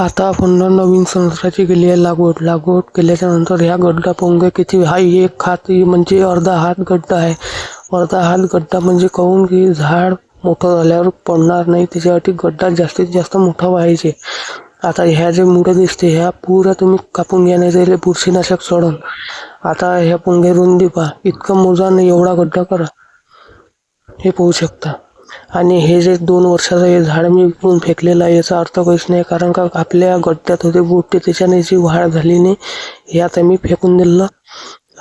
आता आपण नवीन संसाराची केली आहे लागवड. लागवड केल्याच्यानंतर ह्या गड्डा पोंगे किती हा एक हात म्हणजे अर्धा हात गड्डा आहे. अर्धा हात गड्डा म्हणजे कहून की झाड मोठं झाल्यावर पडणार नाही त्याच्यासाठी गड्डा जास्तीत जास्त मोठा व्हायचे. आता ह्या जे मुळं दिसते ह्या पुरा तुम्ही कापून घ्या नाही त्याला बुरशीनाशक सोडून. आता ह्या पुंगे रुंदी पहा इतकं मोजा नाही एवढा गड्डा करा. हे पाहू शकता. आणि हे जे दोन वर्षाचं हे झाड मी विकून फेकलेलं आहे याचा अर्थ काहीच नाही. कारण का आपल्या गड्ड्यात होते बुट्टे त्याच्याने जी वाढ झाली नाही हे आता मी फेकून दिलं.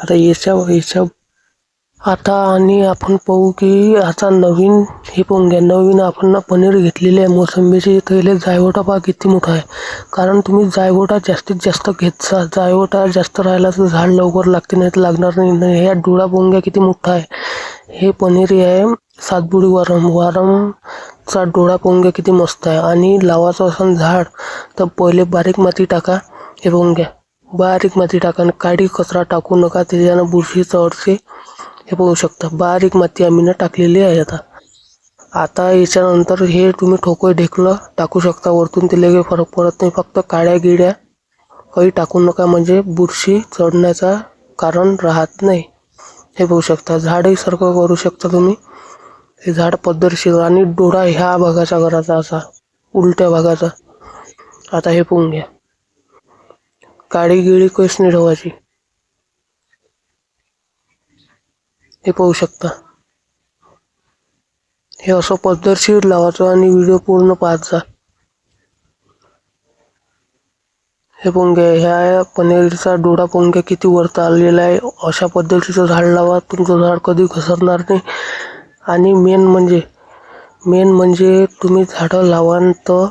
आता याच्या याच्या आता आणि आपण पाहू की आता नवीन हे पाहून घ्या नवीन आपण पनीर घेतलेली आहे. मोसंबीचे तर जायवटा पहा किती मोठा आहे. कारण तुम्ही जायवटा जास्तीत जास्त घेत जा जायवटा जास्त राहिला तर झाड लवकर लागते नाही तर लागणार नाही. नाही ह्या डोळा पोंग्या किती मोठा आहे. हे पनीर आहे सातबुडी वारम. वारमचा डोळा पोंग्या किती मस्त आहे. आणि लावाचं असं झाड तर पहिले बारीक माती टाका हे पोंग्या. बारीक माती टाका आणि काडी कचरा टाकू नका त्याच्यानं बुरशी चढते हे पाहू शकता. बारीक माती आम्ही ना टाकलेली आहे आता. आता याच्यानंतर हे तुम्ही ठोकं ढेकलं टाकू शकता. वरतून ते लगे फरक पडत नाही. फक्त काळ्या गिड्या काही टाकू नका. म्हणजे बुरशी चढण्याचा कारण राहत नाही. हे पाहू शकता झाडही सारखं करू शकता तुम्ही. हे झाड पद्धतशीर आणि डोळा ह्या भागाचा करायचा असा उलट्या भागाचा. आता हे पोहून घ्या. काळी गिळी काहीच नाही ठेवायची हे पाहू शकता. हे असं पद्धतशीर लावायचं आणि व्हिडिओ पूर्ण पाहत जा. हे पोंगे ह्या पनीरचा डोळा पोंगे किती वरता आलेला आहे? अशा पद्धतीचं झाड लावा. तुमचं झाड कधी घसरणार नाही. आणि मेन म्हणजे मेन म्हणजे तुम्ही झाडं लावाल तर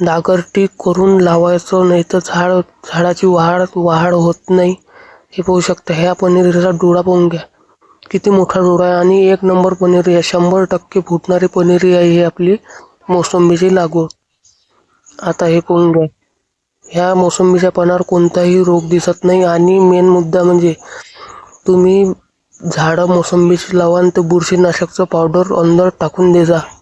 नागरटी करून लावायचं नाही तर झाड झाडाची वाढ वाढ होत नाही. हे पाहू शकता ह्या पनीरचा डोळा पाहून घ्या किती मोठा डोळा आहे. आणि एक नंबर पनीरी आहे. शंभर टक्के फुटणारी पनीरी आहे ही आपली मोसंबीची लागवड. आता हे पाहून घ्या ह्या मोसंबीच्या पानावर कोणताही रोग दिसत नाही. आणि मेन मुद्दा म्हणजे तुम्ही झाडं मोसंबीची लावा आणि ते बुरशीनाशकचं पावडर अंदर टाकून दे जा.